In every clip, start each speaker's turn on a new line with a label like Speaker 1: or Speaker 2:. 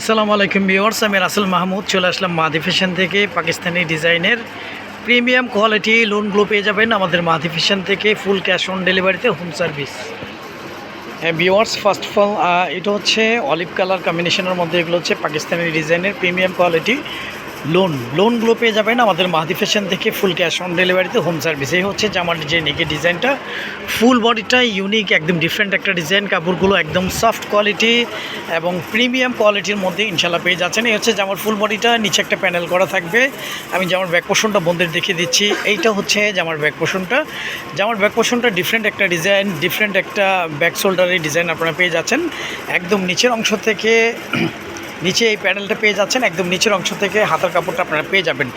Speaker 1: আসসালামু আলাইকুম ভিওয়ার্স আমি রাসেল মাহমুদ, চলে আসলাম মাদি ফ্যাশন থেকে, পাকিস্তানি ডিজাইনের প্রিমিয়াম কোয়ালিটি লোনগুলো পেয়ে যাবেন আমাদের মাদি ফ্যাশন থেকে ফুল ক্যাশ অন ডেলিভারিতে হোম সার্ভিস হ্যাঁ ভিওয়ার্স ফার্স্ট অফ অল এটা হচ্ছে অলিভ কালার কম্বিনেশনের মধ্যে এগুলো হচ্ছে পাকিস্তানি ডিজাইনের প্রিমিয়াম কোয়ালিটি। লোন লোনগুলো পেয়ে যাবেন আমাদের মাহাদি ফ্যাশন থেকে ফুল ক্যাশ অন ডেলিভারিতে হোম সার্ভিস এই হচ্ছে জামার যে নেকের ডিজাইনটা ফুল বডিটা ইউনিক একদম ডিফারেন্ট একটা ডিজাইন কাপড়গুলো একদম সফট কোয়ালিটি এবং প্রিমিয়াম কোয়ালিটির মধ্যে ইনশাল্লাহ পেয়ে যাচ্ছেন। এই হচ্ছে জামার ফুল বডিটা নিচে একটা প্যানেল করা থাকবে। আমি জামার ব্যাক পোষণটা বন্ধের দেখিয়ে দিচ্ছি। এইটা হচ্ছে জামার ব্যাক পোষণটা জামার ব্যাক পোষণটা ডিফারেন্ট একটা ডিজাইন ডিফারেন্ট একটা ব্যাক শোল্ডারের ডিজাইন আপনারা পেয়ে যাচ্ছেন। একদম নিচের অংশ থেকে নিচে এই প্যানেলটা পেয়ে যাচ্ছেন, একদম নিচের অংশ থেকে হাতার কাপড়টা আপনারা পেয়ে যাবেন।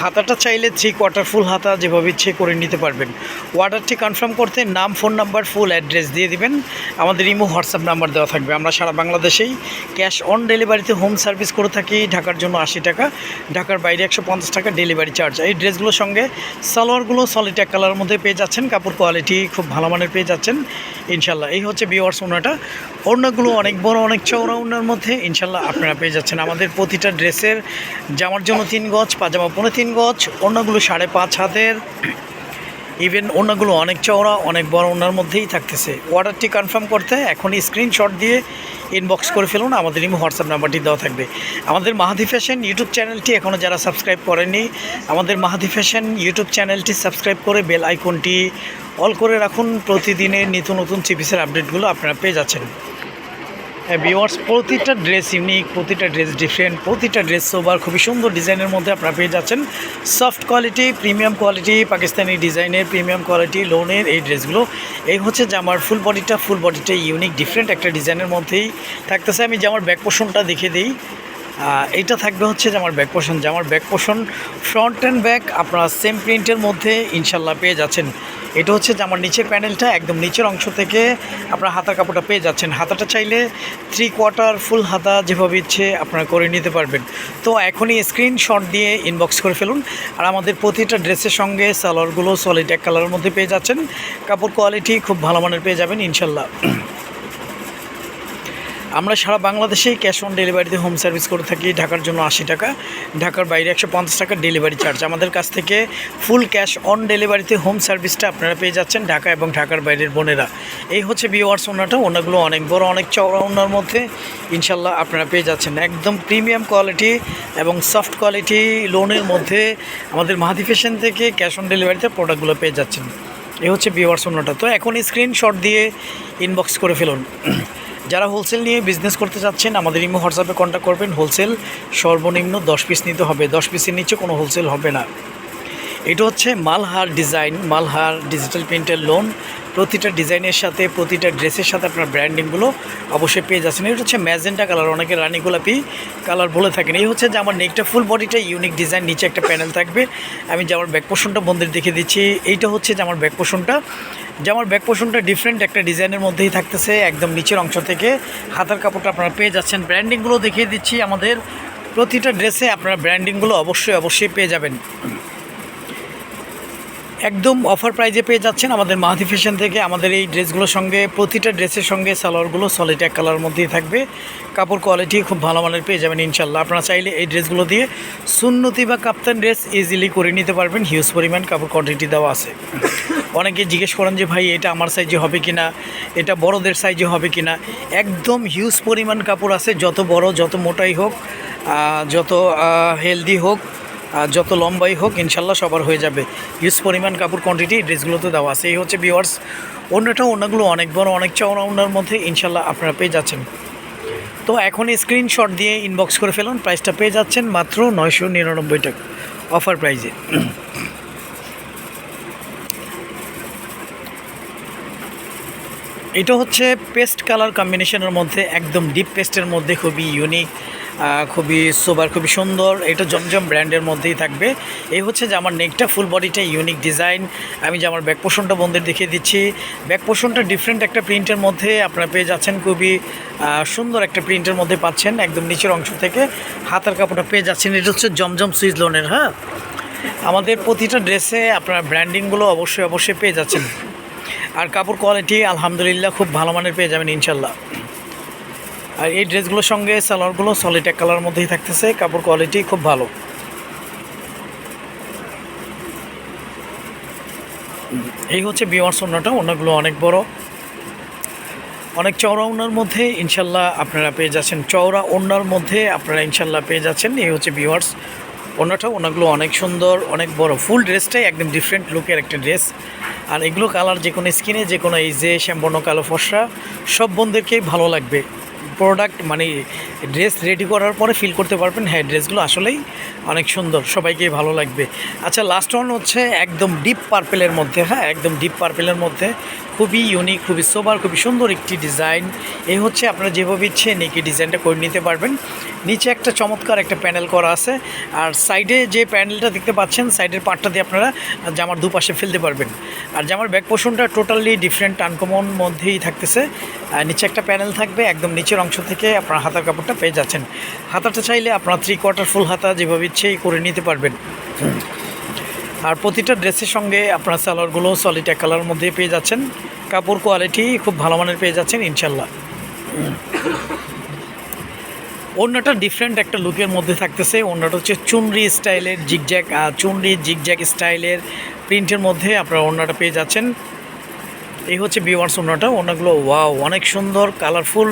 Speaker 1: হাতাটা চাইলে থ্রি কোয়ার্টার ফুল হাতা যেভাবে ইচ্ছে করে নিতে পারবেন। অর্ডারটি কনফার্ম করতে নাম ফোন নাম্বার ফুল অ্যাড্রেস দিয়ে দিবেন। আমাদের ইমো হোয়াটসঅ্যাপ নাম্বার দেওয়া থাকবে। আমরা সারা বাংলাদেশেই ক্যাশ অন ডেলিভারিতে হোম সার্ভিস করে থাকি, ঢাকার জন্য আশি টাকা, ঢাকার বাইরে একশো পঞ্চাশ টাকা ডেলিভারি চার্জ এই ড্রেসগুলোর সঙ্গে সালোয়ারগুলো সলিড এক কালারের মধ্যে পেয়ে যাচ্ছেন। কাপড় কোয়ালিটি খুব ভালো মানের পেয়ে যাচ্ছেন। ইনশাল্লাহ। এই হচ্ছে বিওয়ার্স ওনাটা। ওড়নাগুলো অনেক বড়, অনেক চওড়া ওনার মধ্যে ইনশাল্লাহ আপনারা পেয়ে যাচ্ছেন। আমাদের প্রতিটা ড্রেসের জামার জন্য তিন গজ, পাজামা পনেরো তিন গজ, ওড়নাগুলো সাড়ে পাঁচ হাতের। ইভেন ওড়নাগুলো অনেক চওড়া, অনেক বড় ওনার মধ্যেই থাকতেছে। অর্ডারটি কনফার্ম করতে এখনই স্ক্রিনশট দিয়ে ইনবক্স করে ফেলুন, আমাদের ইমো হোয়াটসঅ্যাপ নাম্বারটি দেওয়া থাকবে। আমাদের মাহাদি ফ্যাশন ইউটিউব চ্যানেলটি এখনও যারা সাবস্ক্রাইব করেনি আমাদের মাহাদি ফ্যাশন ইউটিউব চ্যানেলটি সাবস্ক্রাইব করে বেল আইকনটি অল করে রাখুন। প্রতিদিনের নিত্য নতুন চিপিসের আপডেটগুলো আপনারা পেয়ে যাচ্ছেন। ভিওয়ার্স প্রতিটা ড্রেস ইউনিক প্রতিটা ড্রেস ডিফারেন্ট প্রতিটা ড্রেস সোবার খুবই সুন্দর ডিজাইনের মধ্যে আপনারা পেয়ে যাচ্ছেন। Soft quality premium quality Pakistani ডিজাইনের প্রিমিয়াম কোয়ালিটি লোনের এই ড্রেসগুলো এই হচ্ছে জামার ফুল বডিটা ফুল বডিটা ইউনিক ডিফারেন্ট একটা ডিজাইনের মধ্যেই থাকতেছে। আমি জামার ব্যাক পোষণটা দেখে দিই এইটা থাকবে হচ্ছে যে আমার ব্যাক পোষণ যে আমার back portion front and back আপনারা সেম প্রিন্টের মধ্যে ইনশাল্লাহ পেয়ে যাচ্ছেন। এটা হচ্ছে যে আমার নিচের প্যানেলটা, একদম নিচের অংশ থেকে আপনার হাতার কাপড়টা পেয়ে যাচ্ছেন। হাতাটা চাইলে থ্রি কোয়ার্টার ফুল হাতা যেভাবে ইচ্ছে আপনারা করে নিতে পারবেন। তো এখনই স্ক্রিনশট দিয়ে ইনবক্স করে ফেলুন। আর আমাদের প্রতিটা ড্রেসের সঙ্গে সালোয়ারগুলো সলিড এক কালারের মধ্যে পেয়ে যাচ্ছেন। কাপড় কোয়ালিটি খুব ভালো মানের পেয়ে যাবেন, ইনশাল্লাহ। আমরা সারা বাংলাদেশেই ক্যাশ অন ডেলিভারিতে হোম সার্ভিস করে থাকি, ঢাকার জন্য আশি টাকা, ঢাকার বাইরে একশো পঞ্চাশ টাকা ডেলিভারি চার্জ আমাদের কাছ থেকে ফুল ক্যাশ অন ডেলিভারিতে হোম সার্ভিসটা আপনারা পেয়ে যাচ্ছেন ঢাকা এবং ঢাকার বাইরের বোনেরা। এই হচ্ছে বিওয়ার্স ওনাটা, ওনাগুলো অনেক বড়, অনেক চওড়া ওনার মধ্যে। ইনশাল্লাহ আপনারা পেয়ে যাচ্ছেন। একদম প্রিমিয়াম কোয়ালিটি এবং সফট কোয়ালিটি লোনের মধ্যে আমাদের মাহাদি ফ্যাশন থেকে ক্যাশ অন ডেলিভারিতে প্রোডাক্টগুলো পেয়ে যাচ্ছেন। এই হচ্ছে বিওয়ার্স ওনাটা। তো এখন স্ক্রিনশট দিয়ে ইনবক্স করে ফেলুন। যারা হোলসেল নিয়ে বিজনেস করতে চাচ্ছেন, আমাদের ইমো হোয়াটসঅ্যাপে কন্ট্যাক্ট করবেন। হোলসেল সর্বনিম্ন দশ পিস নিতে হবে। দশ পিসের নিচে কোনো হোলসেল হবে না। এটা হচ্ছে মালহার ডিজাইন মালহার ডিজিটাল প্রিন্টের লোন প্রতিটা ডিজাইনের সাথে, প্রতিটা ড্রেসের সাথে আপনার ব্র্যান্ডিংগুলো অবশ্যই পেয়ে যাচ্ছেন। এটা হচ্ছে ম্যাজেন্টা কালার অনেকে রানি গোলাপি কালার বলে থাকেন। এই হচ্ছে যে আমার নেকটা ফুল বডিটা ইউনিক ডিজাইন নিচে একটা প্যানেল থাকবে। আমি যে আমার ব্যাক পোষণটা বন্ধের দেখে দিচ্ছি, এইটা হচ্ছে যে আমার ব্যাক পোষণটা যে আমার ব্যাক পোষণটা ডিফারেন্ট একটা ডিজাইনের মধ্যেই থাকতেছে একদম নিচের অংশ থেকে। হাতার কাপড়টা আপনারা পেয়ে যাচ্ছেন। ব্র্যান্ডিংগুলো দেখিয়ে দিচ্ছি। আমাদের প্রতিটা ড্রেসে আপনারা ব্র্যান্ডিংগুলো অবশ্যই অবশ্যই পেয়ে যাবেন। একদম অফার প্রাইজে পেয়ে যাচ্ছেন আমাদের মাহাদি ফ্যাশন থেকে। আমাদের এই ড্রেসগুলোর সঙ্গে, প্রতিটা ড্রেসের সঙ্গে সালোয়ারগুলো সলিড এক কালার মধ্যেই থাকবে। কাপড় কোয়ালিটি খুব ভালো মানের পেয়ে যাবেন ইনশাল্লাহ আপনারা চাইলে এই ড্রেসগুলো দিয়ে সুন্নতি বা কাপ্তান ড্রেস ইজিলি করে নিতে পারবেন। হিউজ পরিমাণ কাপড় কোয়ান্টিটি দেওয়া আছে। অনেকে জিজ্ঞেস করেন যে ভাই, এটা আমার সাইজে হবে কি না এটা বড়দের সাইজে হবে কি না একদম হিউজ পরিমাণ কাপড় আছে, যত বড়, যত মোটাই হোক যত হেলদি হোক যত লম্বাই হোক, ইনশাল্লাহ সবার হয়ে যাবে। ইউজ পরিমাণ কাপড় কোয়ান্টিটি ড্রেসগুলোতে দেওয়া আছে। এই হচ্ছে বিওয়ার্স অন্যটা অন্যগুলো অনেক বড়, অনেক চওড়া অন্যার মধ্যে ইনশাল্লাহ আপনারা পেয়ে যাচ্ছেন। তো এখন স্ক্রিনশট দিয়ে ইনবক্স করে ফেলুন। প্রাইসটা পেয়ে যাচ্ছেন মাত্র নয়শো নিরানব্বই টাকা। অফার প্রাইজে এটা হচ্ছে পেস্ট কালার কম্বিনেশনের মধ্যে, একদম ডিপ পেস্টের মধ্যে খুবই ইউনিক খুবই সোবার খুবই সুন্দর। এটা জমজম ব্র্যান্ডের মধ্যেই থাকবে। এই হচ্ছে যে আমার নেকটা ফুল বডিটা ইউনিক ডিজাইন আমি যে আমার ব্যাক পোষণটা বন্ধের দেখিয়ে দিচ্ছি। ব্যাক পোষণটা ডিফারেন্ট একটা প্রিন্টের মধ্যে আপনারা পেয়ে যাচ্ছেন। খুবই সুন্দর একটা প্রিন্টের মধ্যে পাচ্ছেন, একদম নিচের অংশ থেকে। হাতার কাপড়টা পেয়ে যাচ্ছেন। এটা হচ্ছে জমজম সুইজ লোনের হ্যাঁ? আমাদের প্রতিটা ড্রেসে আপনারা ব্র্যান্ডিংগুলো অবশ্যই অবশ্যই পেয়ে যাচ্ছেন। আর কাপড় কোয়ালিটি আলহামদুলিল্লাহ খুব ভালো মানের পেয়ে যাবেন ইনশাল্লাহ। আর এই ড্রেসগুলোর সঙ্গে সালোয়ারগুলো সলিড এক কালার মধ্যেই থাকতেছে, কাপড় কোয়ালিটি খুব ভালো। এই হচ্ছে বিওয়ার্স ওনাটা ওনাগুলো অনেক বড়। অনেক চওড়া ওনার মধ্যে ইনশাল্লাহ আপনারা পেয়ে যাচ্ছেন। চওড়া ওনার মধ্যে আপনারা ইনশাল্লাহ পেয়ে যাচ্ছেন। এই হচ্ছে বিওয়ার্স ওনাটা ওনাগুলো অনেক সুন্দর, অনেক বড়। ফুল ড্রেসটাই একদম ডিফারেন্ট লুকের একটা ড্রেস আর এগুলো কালার যে কোনো স্কিনে যে কোনো এই যে শ্যাম্বর্ণ কালো ফসরা সব বন্ধুদেরকেই ভালো লাগবে। প্রোডাক্ট মানে ড্রেস রেডি করার পরে ফিল করতে পারবেন হ্যাঁ ড্রেসগুলো আসলেই অনেক সুন্দর, সবাইকেই ভালো লাগবে। আচ্ছা লাস্ট ওয়ান হচ্ছে একদম ডিপ পার্পেলের মধ্যে হ্যাঁ একদম ডিপ পার্পেলের মধ্যে। খুবই ইউনিক খুবই সোবার খুবই সুন্দর একটি ডিজাইন এই হচ্ছে আপনারা যেভাবে ইচ্ছে নেকি ডিজাইনটা করে নিতে পারবেন। নিচে একটা চমৎকার একটা প্যানেল করা আছে, আর সাইডে যে প্যানেলটা দেখতে পাচ্ছেন সাইডের পার্টটা দিয়ে আপনারা জামার দুপাশে ফেলতে পারবেন। আর জামার ব্যাক পোর্শনটা টোটালি ডিফারেন্ট আনকমন মধ্যেই থাকতেছে। আর নিচে একটা প্যানেল থাকবে, একদম নিচের অংশ থেকে আপনার হাতার কাপড়টা পেয়ে যাচ্ছেন। হাতাটা চাইলে আপনার থ্রি কোয়ার্টার ফুল হাতা যেভাবে ইচ্ছেই করে নিতে পারবেন। আর প্রতিটা ড্রেসের সঙ্গে আপনার সালোয়ারগুলো সলিড এক কালারের মধ্যে পেয়ে যাচ্ছেন। কাপড় কোয়ালিটি খুব ভালো মানের পেয়ে যাচ্ছেন ইনশাল্লাহ অন্যটা ডিফারেন্ট একটা লুকের মধ্যে থাকতেছে। ওড়নাটা হচ্ছে চুনরি স্টাইলের জিগজ্যাক চুনরি জিগজ্যাক স্টাইলের প্রিন্টের মধ্যে আপনারা ওড়নাটা পেয়ে যাচ্ছেন। এই হচ্ছে বিওয়ার্স ওড়নাটা ওড়নাগুলো ওয়াও অনেক সুন্দর কালারফুল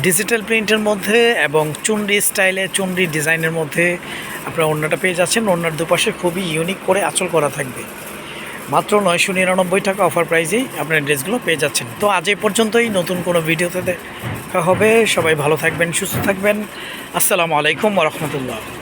Speaker 1: ডিজিটাল প্রিন্টের মধ্যে এবং চুনরি স্টাইলে, চুনরি ডিজাইনের মধ্যে আপনারা ওড়নাটা পেয়ে যাচ্ছেন। ওড়নার দুপাশে খুবই ইউনিক করে আচল করা থাকবে। মাত্র নয়শো নিরানব্বই টাকা অফার প্রাইজেই আপনার ড্রেসগুলো পেয়ে যাচ্ছেন। তো আজ এই পর্যন্তই। নতুন কোনো ভিডিওতে দেখা হবে। সবাই ভালো থাকবেন, সুস্থ থাকবেন। আসসালামু আলাইকুম রহমতুল্লাহ।